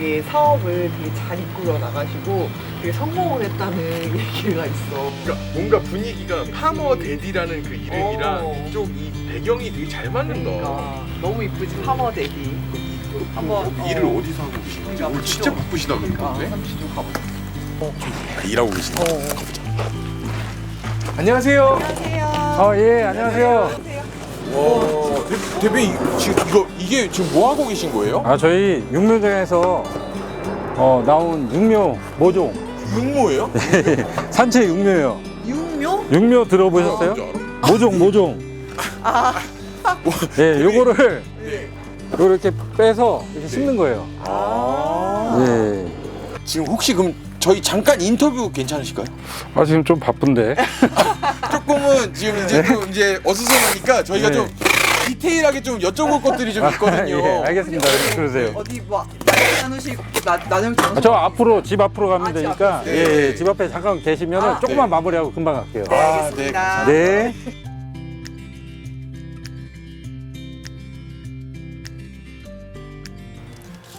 그 되게 사업을 되게 잘 이끌어 나가시고 되게 성공을 했다는 얘기가 있어. 그러니까 뭔가 분위기가 파머 데디라는 그 이름이랑 어. 이쪽 이 배경이 되게 잘 맞는 거. 그러니까 너무 이쁘지 파머 데디. 한번 어, 어. 일을 어 디서 하고 계신 거지? 그러니까 오늘 진짜 그죠? 바쁘시다 그러니까 그러는데 잠시 좀 가보자. 아, 일하고 계시네. 어. 안녕하세요. 안녕하세요. 어, 예, 안녕하세요. 와, 대, 대표님 지금 이거 이게 지금 뭐 하고 계신 거예요? 아, 저희 육묘장에서 어, 나온 육묘 모종. 육모예요? 산채 육묘예요. 육묘? 육묘 들어보셨어요? 알아? 모종, 모종. 아, 예, 요거를 네. 요걸 이렇게 빼서 이렇게 심는 거예요. 아. 예. 지금 혹시 그럼 저희 잠깐 인터뷰 괜찮으실까요? 아, 지금 좀 바쁜데. 조금은 지금 이제 또 이제 어수선하니까 저희가 네. 좀 디테일하게 좀 여쭤볼 것들이 좀 있거든요. 예, 알겠습니다. 그러세요. 어디 뭐 나눔 나누시고 나? 아, 저 앞으로 집 앞으로 가면 아, 집 되니까 앞에 예? 예, 집 앞에 잠깐 계시면 아, 조금만 네. 마무리하고 금방 갈게요. 아, 알겠습니다. 네.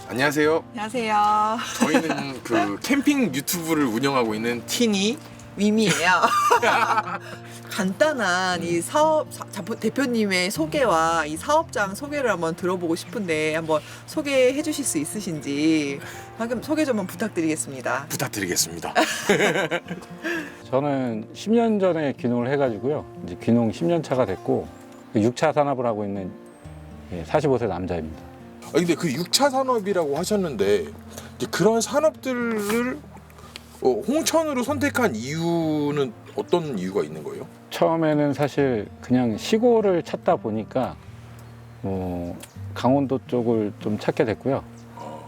안녕하세요. 안녕하세요. 저희는 그 캠핑 유튜브를 운영하고 있는 티니 위미예요. 간단한 이 사업 사- 자- 대표님의 소개와 이 사업장 소개를 한번 들어보고 싶은데 한번 소개해 주실 수 있으신지 방금 소개 좀 한번 부탁드리겠습니다. 부탁드리겠습니다. 저는 10년 전에 귀농을 해가지고요. 이제 귀농 10년 차가 됐고 6차 산업을 하고 있는 45세 남자입니다. 아, 근데 그 6차 산업이라고 하셨는데 이제 그런 산업들을 어, 홍천으로 선택한 이유는 어떤 이유가 있는 거예요? 처음에는 사실 그냥 시골을 찾다 보니까 뭐 강원도 쪽을 좀 찾게 됐고요.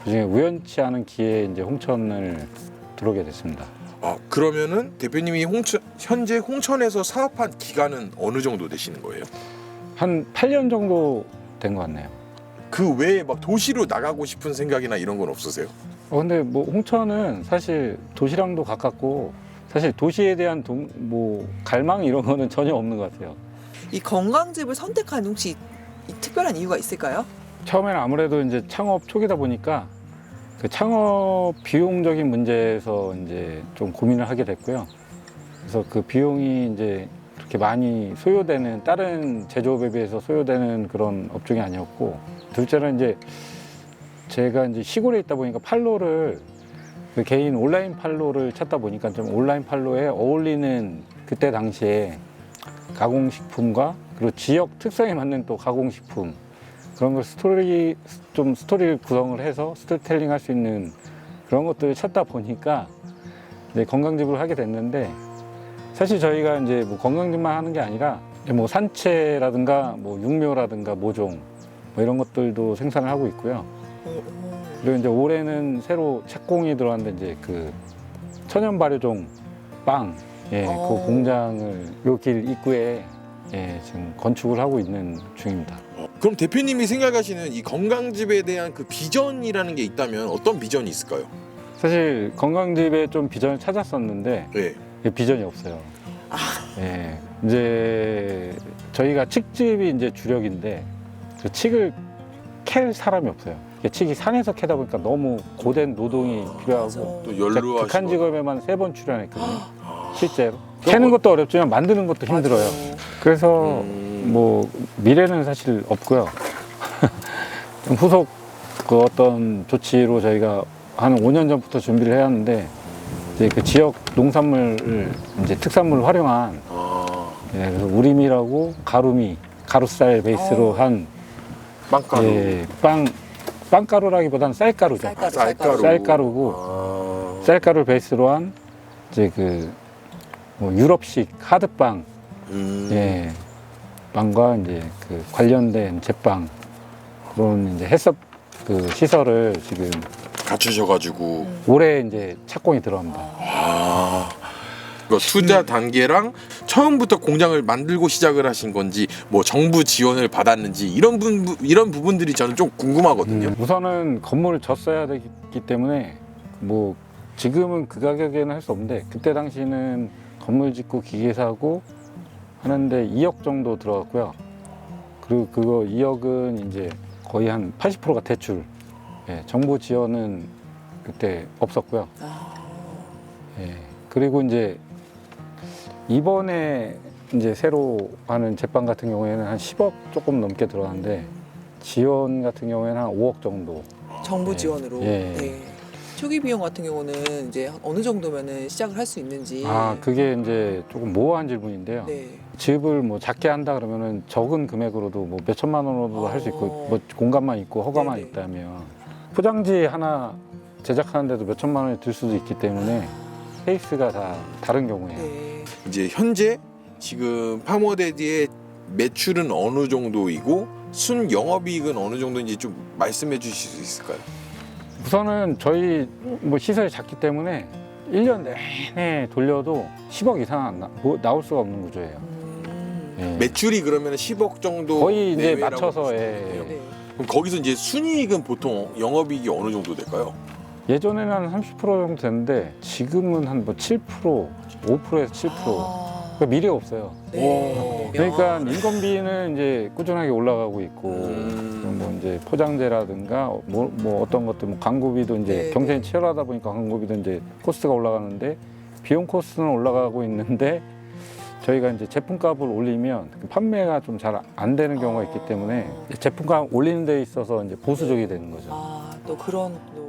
그중에 우연치 않은 기회에 이제 홍천을 들어오게 됐습니다. 아 그러면은 대표님이 홍천 현재 홍천에서 사업한 기간은 어느 정도 되시는 거예요? 한 8년 정도 된 것 같네요. 그 외에 막 도시로 나가고 싶은 생각이나 이런 건 없으세요? 어, 근데 뭐 홍천은 사실 도시랑도 가깝고 사실 도시에 대한 동, 뭐 갈망 이런 거는 전혀 없는 것 같아요. 이 건강집을 선택한 혹시 이 특별한 이유가 있을까요? 처음에는 아무래도 이제 창업 초기다 보니까 그 창업 비용적인 문제에서 이제 좀 고민을 하게 됐고요. 그래서 그 비용이 이제 그렇게 많이 소요되는 다른 제조업에 비해서 소요되는 그런 업종이 아니었고 둘째는 이제 제가 이제 시골에 있다 보니까 판로를 그 개인 온라인 판로를 찾다 보니까 좀 온라인 판로에 어울리는 그때 당시에 가공식품과 그리고 지역 특성에 맞는 또 가공식품 그런 걸 스토리 좀 스토리를 구성을 해서 스토리텔링 할 수 있는 그런 것들을 찾다 보니까 이제 건강집을 하게 됐는데 사실 저희가 이제 뭐 건강집만 하는 게 아니라 뭐 산채라든가 뭐 육묘라든가 모종 뭐 이런 것들도 생산을 하고 있고요. 그리고 이제 올해는 새로 착공이 들어왔는데 이제 그 천연 발효종 빵, 예, 어. 그 공장을 요 길 입구에 예, 지금 건축을 하고 있는 중입니다. 어, 그럼 대표님이 생각하시는 이 건강집에 대한 그 비전이라는 게 있다면 어떤 비전이 있을까요? 사실 건강집에 좀 비전을 찾았었는데 네. 예, 비전이 없어요. 예, 이제 저희가 칡집이 이제 주력인데 그 칡을 캘 사람이 없어요. 이게 칡이 산에서 캐다 보니까 너무 고된 노동이 필요하고 또 제가 연루하시고 극한 직업에만 세 번 출연했거든요. 아. 실제로 캐는 것도 어렵지만 만드는 것도 힘들어요. 그래서 음. 뭐 미래는 사실 없고요. 좀 후속 그 어떤 조치로 저희가 한 5년 전부터 준비를 해왔는데 이제 그 지역 농산물을 이제 특산물을 활용한 아, 예, 그래서 우리미라고 가루미 가루쌀 베이스로 어. 한 빵가루, 예, 빵 빵가루라기보다는 쌀가루죠. 쌀가루, 쌀가루, 쌀가루고 아. 쌀가루 베이스로 한 이제 그뭐 유럽식 하드빵 음. 예, 빵과 이제 그 관련된 제빵 그런 이제 해썹 그 시설을 지금 갖추셔가지고 올해 이제 착공이 들어갑니다. 아. 그 투자 단계랑 처음부터 공장을 만들고 시작을 하신 건지 뭐 정부 지원을 받았는지 이런 분 이런 부분들이 저는 좀 궁금하거든요. 음, 우선은 건물을 졌어야 되기 때문에 뭐 지금은 그 가격에는 할 수 없는데 그때 당시는 건물 짓고 기계 사고 하는데 2억 정도 들어갔고요. 그리고 그거 2억은 이제 거의 한 80%가 대출. 예, 정부 지원은 그때 없었고요. 아, 예. 그리고 이제 이번에 이제 새로 하는 제빵 같은 경우에는 한 10억 조금 넘게 들어가는데 지원 같은 경우에는 한 5억 정도. 정부 예. 지원으로. 예. 네. 초기 비용 같은 경우는 이제 어느 정도면은 시작을 할 수 있는지. 아, 그게 이제 조금 모호한 질문인데요. 네. 집을 뭐 작게 한다 그러면은 적은 금액으로도 뭐 몇 천만 원으로도 할 수 있고 어. 뭐 공간만 있고 허가만 네네. 있다면 포장지 하나 제작하는데도 몇 천만 원이 들 수도 있기 때문에 케이스가 다 다른 경우에요. 네. 이제 현재 지금 파머데디의 매출은 어느 정도이고 순 영업이익은 어느 정도인지 좀 말씀해 주실 수 있을까요? 우선은 저희 뭐 시설이 작기 때문에 1년 내내 돌려도 10억 이상 안 나, 뭐 나올 수가 없는 구조예요. 음. 예. 매출이 그러면 10억 정도 거의 이제 내외라고 맞춰서, 보시면 예. 네. 그럼 거기서 이제 순이익은 보통 영업이익이 어느 정도 될까요? 예전에는 한 30% 정도 됐는데 지금은 한 뭐 7%, 5%에서 7%. 아. 그러니까 미래가 없어요. 네. 그러니까 야. 인건비는 이제 꾸준하게 올라가고 있고 음. 뭐 이제 포장재라든가 뭐, 뭐 어떤 것들 뭐 광고비도 이제 네, 경쟁이 네. 치열하다 보니까 광고비도 이제 코스트가 올라가는데 비용 코스트는 올라가고 있는데 저희가 이제 제품값을 올리면 그 판매가 좀 잘 안 되는 경우가 있기 때문에 제품값 올리는 데 있어서 이제 보수적이 되는 거죠. 아, 또 그런 또